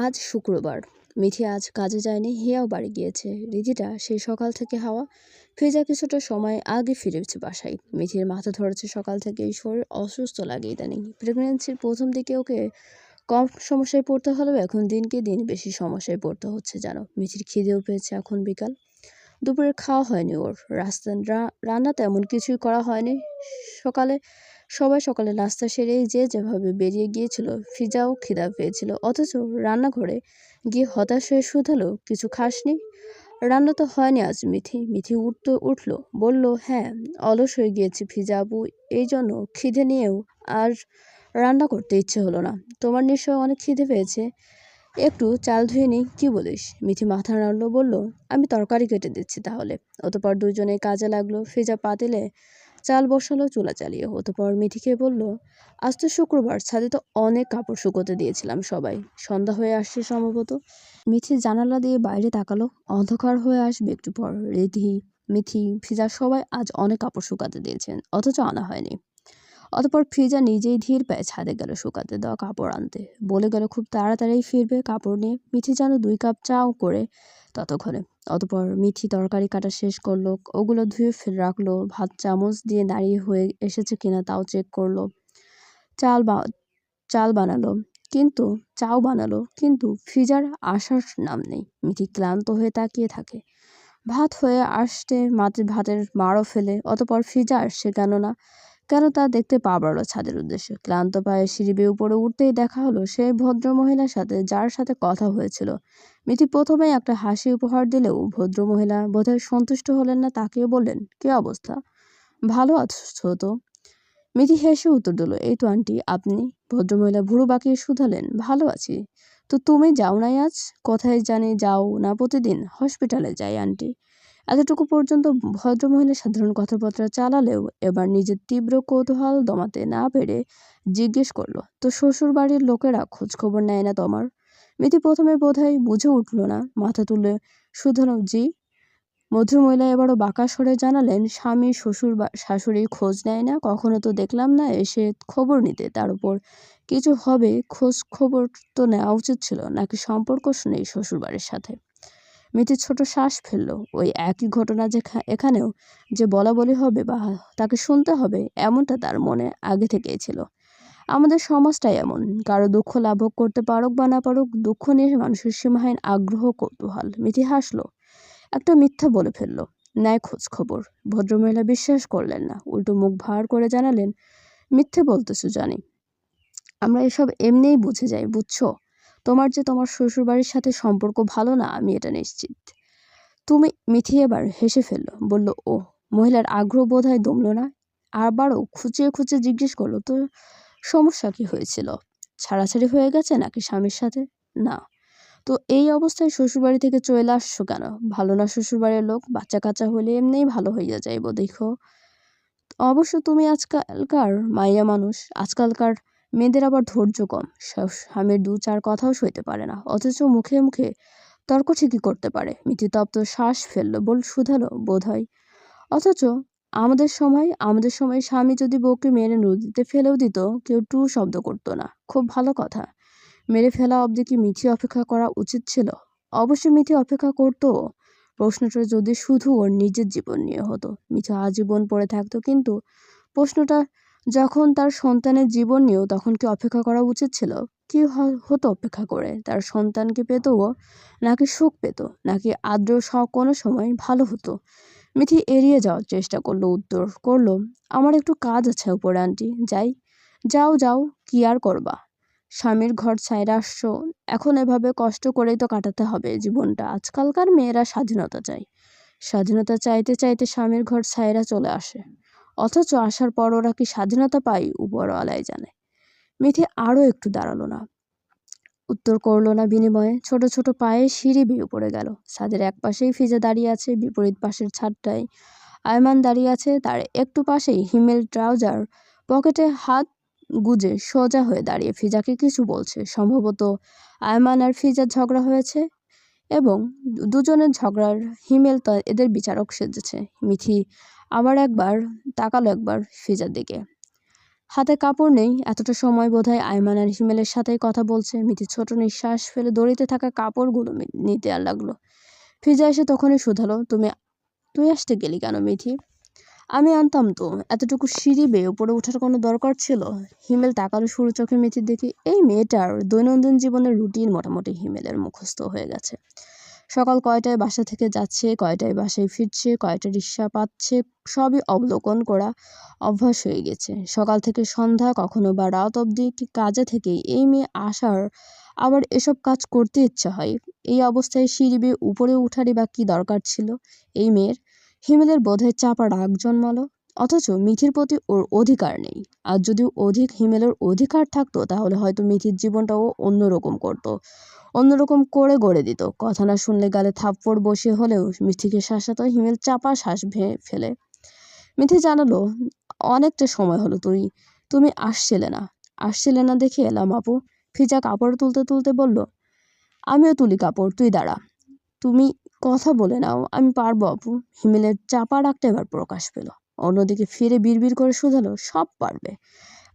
আজ শুক্রবার। মিঠি আজ কাজে যায়নি, হিয়াও বাড়ি গিয়েছে। রিধিটা সেই সকাল থেকে হাওয়া। ফিজা কিছুটা সময় আগে ফিরেছে বাসায়। মিঠির মাথা ধরেছে সকাল থেকে শরীর অসুস্থ লাগে ইদানিং। প্রেগনেন্সির প্রথম দিকে ওকে কম সমস্যায় পড়তে হলেও এখন দিনকে দিন বেশি সমস্যায় পড়তে হচ্ছে জানো মিঠির খিদেও পেয়েছে এখন বিকাল। দুপুরের খাওয়া হয়নি ওর। রাস্তা রান্না তেমন কিছুই করা হয়নি। সকালে সবাই সকালে নাস্তা সেরেই যে যেভাবে বেরিয়ে গিয়েছিল, ফিজাও খিদা পেয়েছিল। অথচ রান্নাঘরে গিয়ে হতাশ হয়ে শুধালো, কিছু খাসনি? রান্না তো হয়নি আজ মিথি মিথি উঠত উঠল, বলল হ্যাঁ অলস হয়ে গিয়েছি ফিজা আবু, এই জন্য খিদে নিয়েও আর রান্না করতে ইচ্ছে হলো না। তোমার নিশ্চয় অনেক খিদে পেয়েছে। একটু চাল ধুয়ে নিই, কি বলিস? মিথি মাথা নাড়লো, বলল, আমি তরকারি কেটে দিচ্ছি তাহলে। অতপর দুজনে কাজে লাগল। ফিজা পাতিলে চাল বসালো, চুলা চালিয়ে অতপর মিঠিকে বলল, আজ তো শুক্রবার, ছাদে তো অনেক কাপড় শুকোতে দিয়েছিলাম সবাই। সন্ধ্যা হয়ে আসছে সম্ভবত। মিঠি জানালা দিয়ে বাইরে তাকালো, অন্ধকার হয়ে আসবে একটু পর। রিধি মিথি ফিজা সবাই আজ অনেক কাপড় শুকাতে দিয়েছেন, অথচ আনা হয়নি। অতপর ফিজা নিজেই ধীর পায়ে ছাদে গেল শুকাতে দেওয়া কাপড় আনতে। বলে গেল, খুব তাড়াতাড়ি ফিরবে কাপড় নিয়ে। মিঠি যেন দুই কাপ চাও করে ততক্ষণে। অতপর মিঠি তরকারি কাটা শেষ করল, ওগুলো ধুয়ে ফেলে, রাখল, ভাত চামচ দিয়ে দাঁড়িয়ে হয়ে এসেছে কিনা তাও চেক করল। চাল বা, চাল বানালো, কিন্তু, চাও বানালো, কিন্তু ফিজার আসার নাম নেই। মিঠি ক্লান্ত হয়ে তাকিয়ে থাকে। ভাত হয়ে আসতে মাটির ভাতের মারও ফেলে, অতপর ফিজা আসছে কেননা কেন তা দেখতে পা বাড়লো ছাদের উদ্দেশ্যে? ক্লান্ত পায়ে সিঁড়ি বেয়ে উপরে উঠতেই দেখা হলো সেই ভদ্র মহিলার সাথে, যার সাথে কথা হয়েছিল। মিথি প্রথমে একটা হাসি উপহার দিলেও ভদ্র মহিলা বোধহয় সন্তুষ্ট হলেন না তাকেও বললেন, কি অবস্থা? ভালো আছো তো? মিথি হেসে উত্তর দিল, এই তো আন্টি, আপনি? ভদ্রমহিলা ভুরু বাঁকিয়ে শুধালেন, ভালো আছি। তো তুমি যাও নাই আজ? কোথায় জানি যাও না প্রতিদিন। হসপিটালে যাই, আন্টি। এতটুকু পর্যন্ত ভদ্রমহিলা সাধারণ কথাবার্তা চালালেও এবার নিজের তীব্র কৌতূহল দমাতে না পেরে জিজ্ঞেস করল, তো শ্বশুর বাড়ির লোকেরা খোঁজখবর নেয় না তোমার? মিতি প্রথমে বোধহয় বুঝে উঠল না, মাথা তুলে শুধানো জি। মহিলা এবারও বাঁকা স্বরে জানালেন, স্বামী, শ্বশুর বা শাশুড়ি খোঁজ নেয় না, কখনো তো দেখলাম না, এসে খবর নিতে। তার উপর কিছু হবে খোঁজ খবর তো নেওয়া উচিত ছিল, নাকি সম্পর্ক নেই শ্বশুরবাড়ির সাথে? মিতি ছোট শ্বাস ফেলল। ওই একই ঘটনা যে এখানেও যে বলা বলি হবে বা তাকে শুনতে হবে, এমনটা তার মনে আগে থেকেই ছিল। আমাদের সমাজটাই এমন। কারও দুঃখ লাভক করতে পারুক বা না পারুক, দুঃখ নিয়ে মানুষের সীমাহীন আগ্রহ কৌতূহল। মিথি হাসলো। একটা মিথ্যা বলে ফেলল। ন্যায় খোঁজ খবর। ভদ্রমহিলা বিশ্বাস করলেন না। উল্টো মুখ ভার করে জানালেন, মিথ্যে বলতেছো, জানি। আমরা এসব এমনিই বুঝে যাই, বুঝছ? তোমার যে তোমার শ্বশুরবাড়ির সাথে সম্পর্ক ভালো না, আমি এটা নিশ্চিত। তুমি মিথি এবার হেসে ফেলল, বলল ও মহিলার আগ্রহ বোধ হয় দমলো না? আবারও খুঁচিয়ে খুঁচিয়ে জিজ্ঞেস করল, তো সমস্যা কি হয়েছিল? ছাড়াছাড়ি হয়ে গেছে নাকি স্বামীর সাথে? না। তো এই অবস্থায় শ্বশুরবাড়ি থেকে চলে আসছো কেন? ভালো না শ্বশুরবাড়ির লোক বাচ্চা কাচ্চা হলে এমনিই ভালো হইয়া যাইব, দেখো। অবশ্য তুমি আজকালকার মাইয়া মানুষ, আজকালকার মেয়েদের আবার ধৈর্য কম। স্বামীর দু চার কথাও সইতে পারে না। অথচ মুখে মুখে তর্ক ঠিকই করতে পারে। মিঠি তপ্ত শ্বাস ফেলল, বল, শুধালো বোধ হয় অথচ আমাদের সময় আমাদের সময় স্বামী যদি বউকে মেরে নদীতে ফেলেও দিত, কেউ টু শব্দ করতো না। খুব ভালো কথা। মেরে ফেলা অবধি কি মিথি অপেক্ষা করা উচিত ছিল? অবশ্যই মিথি অপেক্ষা করতো। প্রশ্নটা যদি শুধু ওর নিজের জীবন নিয়ে হতো। মিথি আজীবন পড়ে থাকতো, কিন্তু প্রশ্নটা যখন তার সন্তানের জীবন নিয়েও তখন কি অপেক্ষা করা উচিত ছিল? কি হতো অপেক্ষা করে? তার সন্তানকে পেত ও নাকি সুখ পেত? নাকি আদ্র কোনো সময় ভালো হতো? মিথি এড়িয়ে যাওয়ার চেষ্টা করল, উত্তর করল, আমার একটু কাজ আছে উপরে, আন্টি। যাই। যাও যাও। কি আর করবা? স্বামীর ঘর ছাইরা আসছো। এখন এভাবে কষ্ট করেই তো কাটাতে হবে জীবনটা। আজকালকার মেয়েরা স্বাধীনতা চায়। স্বাধীনতা চাইতে চাইতে স্বামীর ঘর ছাইরা চলে আসে। অথচ আসার পর ওরা কি স্বাধীনতা পায়? উপরওয়ালাই জানে। মিথি আরও একটু দাঁড়াল না। উত্তর করল না বিনিময়ে। ছোট ছোট পায়ে সিঁড়ি বেয়ে পড়ে গেল। ছাদের এক পাশেই ফিজে দাঁড়িয়ে আছে বিপরীত পাশের ছাদটায়। আয়মান দাঁড়িয়ে আছে তার একটু পাশেই হিমেল ট্রাউজার পকেটে হাত গুজে সোজা হয়ে দাঁড়িয়ে ফিজাকে কিছু বলছে। সম্ভবত আয়মান আর ফিজার ঝগড়া হয়েছে এবং দুজনের ঝগড়ার হিমেল এদের বিচারক সেজেছে। মিথি আবার একবার তাকালো একবার ফিজার দিকে। হাতে কাপড় নেই, এতটা সময় বোধহয় আয়মান আর হিমেলের সাথেই কথা বলছে। মিঠি ছোট নিঃশ্বাস ফেলে দড়িতে থাকা কাপড়গুলো নিতে আর লাগল। ফিজা এসে তখনই শুধালো, তুমি তুই আসতে গেলি কেন মিথি আমি আনতাম তো, এতটুকু সিঁড়ি বেয়ে উপরে ওঠার কোনো দরকার ছিল? হিমেল তাকালো সরু চোখে মিঠির দেখি এই মেয়েটার দৈনন্দিন জীবনের রুটিন মোটামুটি হিমেলের মুখস্থ হয়ে গেছে। সকাল কয়টায় বাসা থেকে যাচ্ছে, কয়টায় বাসায় ফিরছে কয়টা রিক্সা পাচ্ছে, সবই অবলোকন করা অভ্যাস হয়ে গেছে। সকাল থেকে সন্ধ্যা, কখনো বা রাত অবধি কি কাজে থেকেই এই মেয়ে আসার আবার এসব কাজ করতে ইচ্ছা হয়। এই অবস্থায় সিঁড়ি উপরে উঠারই বা কী দরকার ছিল? এই মেয়ের হিমেলের বোধহয় চাপা রাগ জন্মালো, অথচ মিথির প্রতি ওর অধিকার নেই। আর যদি অধিক হিমেলের অধিকার থাকতো, তাহলে হয়তো মিথির জীবনটাও অন্যরকম করতো। অন্যরকম করে গড়ে দিত। কথা না শুনলে গালে থাপ্পড় বসিয়ে হলেও মিথিকে শাসাতো হিমেল চাপা শ্বাস ফেলে। মিথি জানালো, অনেকটা সময় হলো তুই, তুমি আসছিলে না। আসছিলে না দেখে এলাম আপু। ফিজা কাপড় তুলতে তুলতে বলল, আমিও তুলি কাপড়, তুই দাঁড়া। তুমি কথা বলে নাও, আমি পারব আপু। হিমেলের চাপা রাগটা এবার প্রকাশ পেল। অন্যদিকে ফিরে বিড়বিড় করে শুধালো, সব পারবে।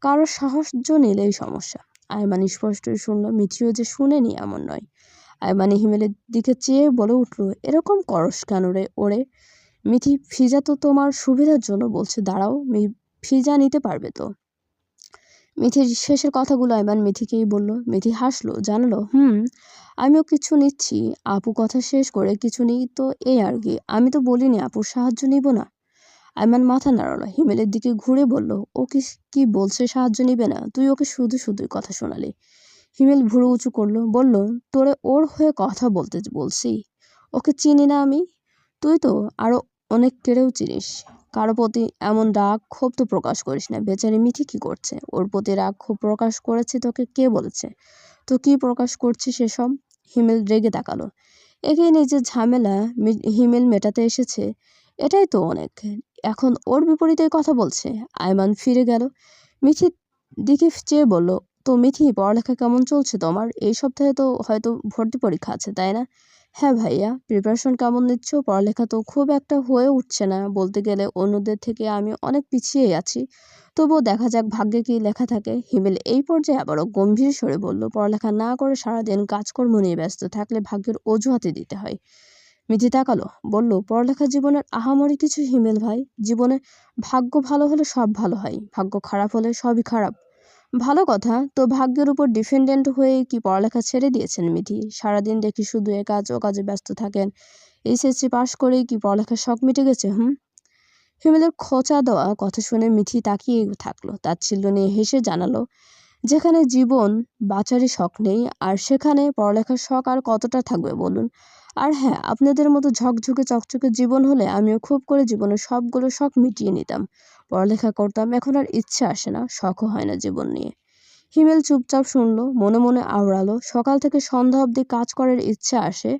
কারোর সাহস্য নিলেই সমস্যা। আয়মান স্পষ্টই শুনলো মিথিও যে শুনেনি এমন নয়। আয়মানি হিমেলের দিকে চেয়ে বলে উঠল, এরকম করস কেন রে ওরে? মিথি ফিজা তো তোমার সুবিধার জন্য বলছে, দাঁড়াও ফিজা নিতে পারবে তো? মিথির শেষের কথাগুলো আয়মান মিথিকেই বলল। মিথি হাসলো, জানালো, হুম, আমিও কিছু নিচ্ছি, আপু কথা শেষ করে কিছু নিই তো এই আর কি, আমি তো বলিনি আপুর সাহায্য নিব না। আয়মান মাথা নাড়ালো। হিমেলের দিকে ঘুরে বলল, ও কি কি বলছে? সাহায্য নিবে না। তুই ওকে শুধু শুধুই কথা শোনালি। হিমেল ভুরু উঁচু করল, বলল, তোরে ওর হয়ে কথা বলতে বলছি। ওকে চিনি না আমি? তুই তো আরও অনেক কেড়েও চিনিস। কারও প্রতি এমন রাগ ক্ষোভ তো প্রকাশ করিস না। বেচারি মিঠি কি করছে? ওর প্রতি রাগ ক্ষোভ প্রকাশ করেছে তোকে কে বলেছে? তো কি প্রকাশ করছিস সেসব? হিমেল রেগে তাকালো। একে নিজের ঝামেলা হিমেল মেটাতে এসেছে এটাই তো অনেক। এখন ওর বিপরীতে কথা বলছে। আয়মান ফিরে গেল। মিঠির দিকে চেয়ে বলল, তো মিথি, পড়ালেখা কেমন চলছে তোমার? এই সপ্তাহে তো হয়তো ভর্তি পরীক্ষা আছে, তাই না? হ্যাঁ ভাইয়া প্রিপারেশন কেমন নিচ্ছ? পড়ালেখা তো খুব একটা হয়ে উঠছে না। বলতে গেলে অন্যদের থেকে আমি অনেক পিছিয়ে আছি। তবুও দেখা যাক ভাগ্যে কি লেখা থাকে। হিমেল এই পর্যায়ে আবারও গম্ভীর স্বরে বলল, পড়ালেখা না করে সারাদিন কাজকর্ম নিয়ে ব্যস্ত থাকলে ভাগ্যের অজুহাতে দিতে হয়। মিঠি তাকালো, বলল, পড়ালেখা জীবনের আহামরি কিছু হিমেল ভাই। জীবনে ভাগ্য ভালো হলে সব ভালো হয়, ভাগ্য খারাপ হলে সবই খারাপ। ভালো কথা, তো ভাগ্যের উপর ডিপেন্ডেন্ট হয়ে কি পড়ালেখা ছেড়ে দিয়েছেন মিঠি সারাদিন দেখি শুধু এ কাজ ও কাজে ব্যস্ত থাকেন। এইচএসসি পাশ করেই কি পড়ালেখার শখ মিটে গেছে, হুম? হিমেলের খোঁচা দেওয়া কথা শুনে মিঠি তাকিয়ে থাকল তাচ্ছিল্য নিয়ে হেসে জানালো, যেখানে জীবন বাঁচারই শখ নেই, আর সেখানে পড়ালেখার শখ আর কতটা থাকবে বলুন? আর হ্যাঁ আপনাদের মতো ঝকঝকে চকচকে জীবন হলে আমিও খুব করে জীবনের সবগুলো শখ মিটিয়ে নিতাম। পড়ালেখা করতাম, এখন আর ইচ্ছা আসে না, শখও হয় না জীবন নিয়ে। হিমেল চুপচাপ শুনলো, মনে মনে আওড়ালো, সকাল থেকে সন্ধ্যা অবধি কাজ করার ইচ্ছা আসে।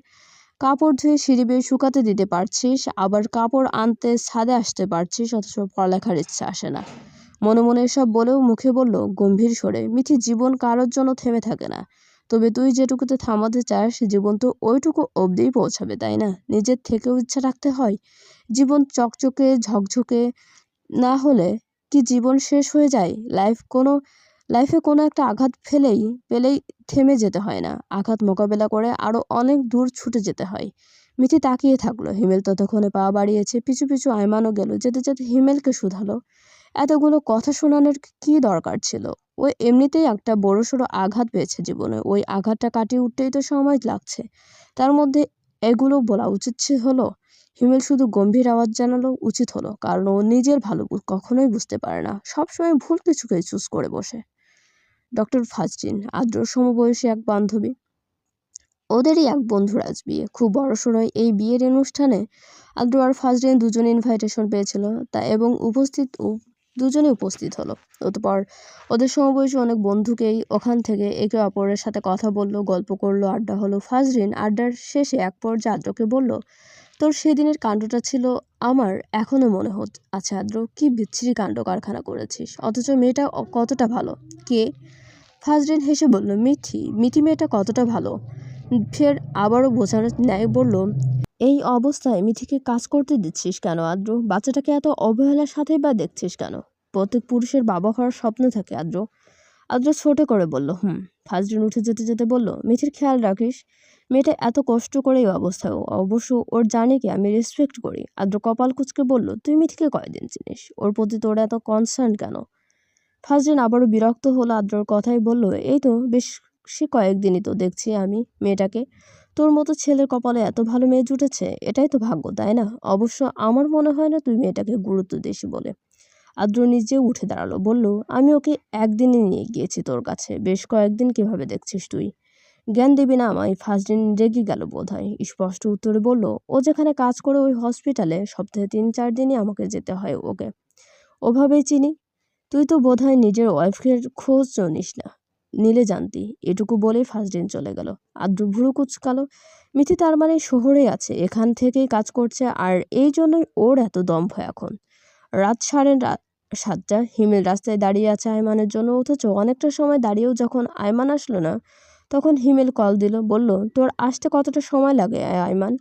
কাপড় ধুয়ে সিঁড়ি বেয়ে শুকাতে দিতে পারছিস, আবার কাপড় আনতে ছাদে আসতে পারছিস, অথচ পড়ালেখার ইচ্ছা আসে না। মনে মনে এসব বলেও মুখে বলল, গম্ভীর স্বরে, মিঠি, জীবন কারোর জন্য থেমে থাকে না। তবে তুই যেটুকুতে থামাতে চাস, জীবন তো ওইটুকু অবধিই পৌঁছাবে, তাই না? নিজের থেকেও ইচ্ছা রাখতে হয়। জীবন চকচকে, ঝকঝকে না হলে কি জীবন শেষ হয়ে যায়? লাইফ কোনো লাইফে কোনো একটা আঘাত ফেলেই, পেলেই থেমে যেতে হয় না। আঘাত মোকাবেলা করে আরও অনেক দূর ছুটে যেতে হয়। মিঠি তাকিয়ে থাকল। হিমেল ততক্ষণে পা বাড়িয়েছে, পিছু পিছু আয়মানও গেল। যেতে যেতে হিমেলকে শুধালো। এতগুলো কথা শোনানোর কি দরকার ছিল? ও এমনিতেই একটা বড়সড় আঘাত পেয়েছে জীবনে। ওই আঘাতটা কাটিয়ে উঠতেই তো সময় লাগছে। তার মধ্যে এগুলো বলা উচিত হলো, হিমেল শুধু গম্ভীর আওয়াজ জানালো উচিত হলো, কারণ ও নিজের ভালো কখনোই বুঝতে পারে না। সবসময় ভুল কিছুকেই চুজ করে বসে। ডক্টর ফাজরিন আদ্র সমবয়সী এক বান্ধবী। ওদেরই এক বন্ধুর আজ বিয়ে। খুব বড়সড় এই বিয়ের অনুষ্ঠানে আদ্র আর ফাজরিন দুজনে ইনভাইটেশন পেয়েছিল। তা এবং উপস্থিত দুজনে উপস্থিত হলো। অতপর ওদের সমবয়সী অনেক বন্ধুকেই ওখান থেকে একে অপরের সাথে কথা বলল, গল্প করল, আড্ডা হলো। ফাজরিন আড্ডার শেষে এক পর্যায়ে আদ্রকে বলল, তোর সেদিনের কাণ্ডটা ছিল আমার এখনও মনে হচ্ছে আচ্ছা আদ্র, কি বিচ্ছিরি কাণ্ড কারখানা করেছিস? অথচ মেয়েটা কতটা ভালো? কে? ফাজরিন হেসে বলল, মিঠি মিঠি মেয়েটা কতটা ভালো? ফের আবারও বোঝানোর ন্যায় বলল এই অবস্থায় মিঠিকে কাজ করতে দিচ্ছিস কেন, আদ্র? বাচ্চাটাকে এত অবহেলার সাথেই বা দেখছিস কেন? প্রত্যেক পুরুষের বাবা হওয়ার স্বপ্ন থাকে, আদ্র। আদ্র ছোট করে বলল, হুম। ফাজরিন উঠে যেতে যেতে বলল, মিথির খেয়াল রাখিস, মেয়েটা এত কষ্ট করে এই অবস্থায় অবশ্য ওর জানে কি আমি রেসপেক্ট করি। আদ্র কপাল কুচকে বলল, তুই মিথিকে কয়দিন চিনিস? ওর প্রতি তোর এত কনসার্ন কেন? ফাজরিন আবারও বিরক্ত হলো, আদ্রর কথাই বলল, এই তো বেশ, সে কয়েকদিনই তো দেখছি আমি মেয়েটাকে। তোর মতো ছেলের কপালে এত ভালো মেয়ে জুটেছে? এটাই তো ভাগ্য, তাই না? অবশ্য আমার মনে হয় না তুই মেয়েটাকে গুরুত্ব দিস বলে। আদ্র নিজে উঠে দাঁড়াল, বলল, আমি ওকে একদিনই নিয়ে গিয়েছি তোর কাছে। বেশ কয়েকদিন কীভাবে দেখছিস তুই? জ্ঞান দিবি না আমায়। ফার্স্ট দিন রেগে গেল বোধ হয় স্পষ্ট উত্তরে বলল, ও যেখানে কাজ করে ওই হসপিটালে, সপ্তাহে তিন চার দিনই আমাকে যেতে হয় ওকে। ওভাবেই চিনি। তুই তো বোধহয় নিজের ওয়াইফের খোঁজ নিস না। নিলে জানতি। এটুকু বলেই ফার্স্ট দিন চলে গেল। আদ্র ভুরু কুচকালো, মিথি তার মানে শহরে আছে, এখান থেকেই কাজ করছে, আর এই জন্যই ওর এত দম্ভ এখন। রাত সাড়ে সাতটা, হিমেল রাস্তায় দাঁড়িয়ে আছে আয়মানের জন্য, অথচ অনেকটা সময় দাঁড়িয়েও যখন আয়মান আসলো না, তখন হিমেল কল দিল, বলল, তোর আসতে কতটা সময় লাগে আয়- আয়মান?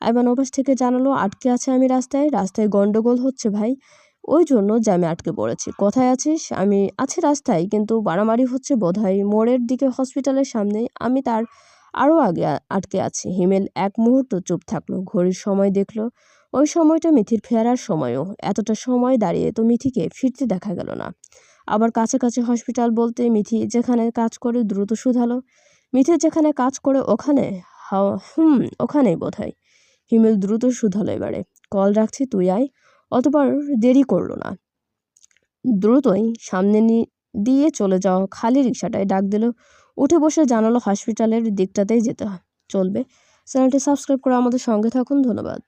আয়মান ওপাশ থেকে জানালো, আটকে আছে আমি রাস্তায় রাস্তায় গন্ডগোল হচ্ছে ভাই। ওই জন্য জ্যামে আটকে পড়েছি। কোথায় আছিস? আমি আছি রাস্তায়, কিন্তু মারামারি হচ্ছে বোধহয় মোড়ের দিকে হসপিটালের সামনে আমি তার আরও আগে আটকে আছি। হিমেল এক মুহূর্ত চুপ থাকল, ঘড়ির সময় দেখল। ওই সময়টা মিথির ফেরার সময়ও। এতটা সময় দাঁড়িয়ে তো মিথিকে ফিরতে দেখা গেল না। আবার কাছাকাছি হসপিটাল বলতে মিথি যেখানে কাজ করে দ্রুত শুধালো। মিথি যেখানে কাজ করে ওখানে? হুম, ওখানেই বোধহয়। হিমেল দ্রুত শুধালো এবারে। কল রাখছি, তুই আয়। অতবার দেরি করল না। দ্রুতই সামনে দিয়ে চলে যাওয়া খালি রিক্সাটায় ডাক দিল, উঠে বসে জানালো হসপিটালের দিকটাতেই যেতে চলবে। চ্যানেলটি সাবস্ক্রাইব করে আমাদের সঙ্গে থাকুন, ধন্যবাদ।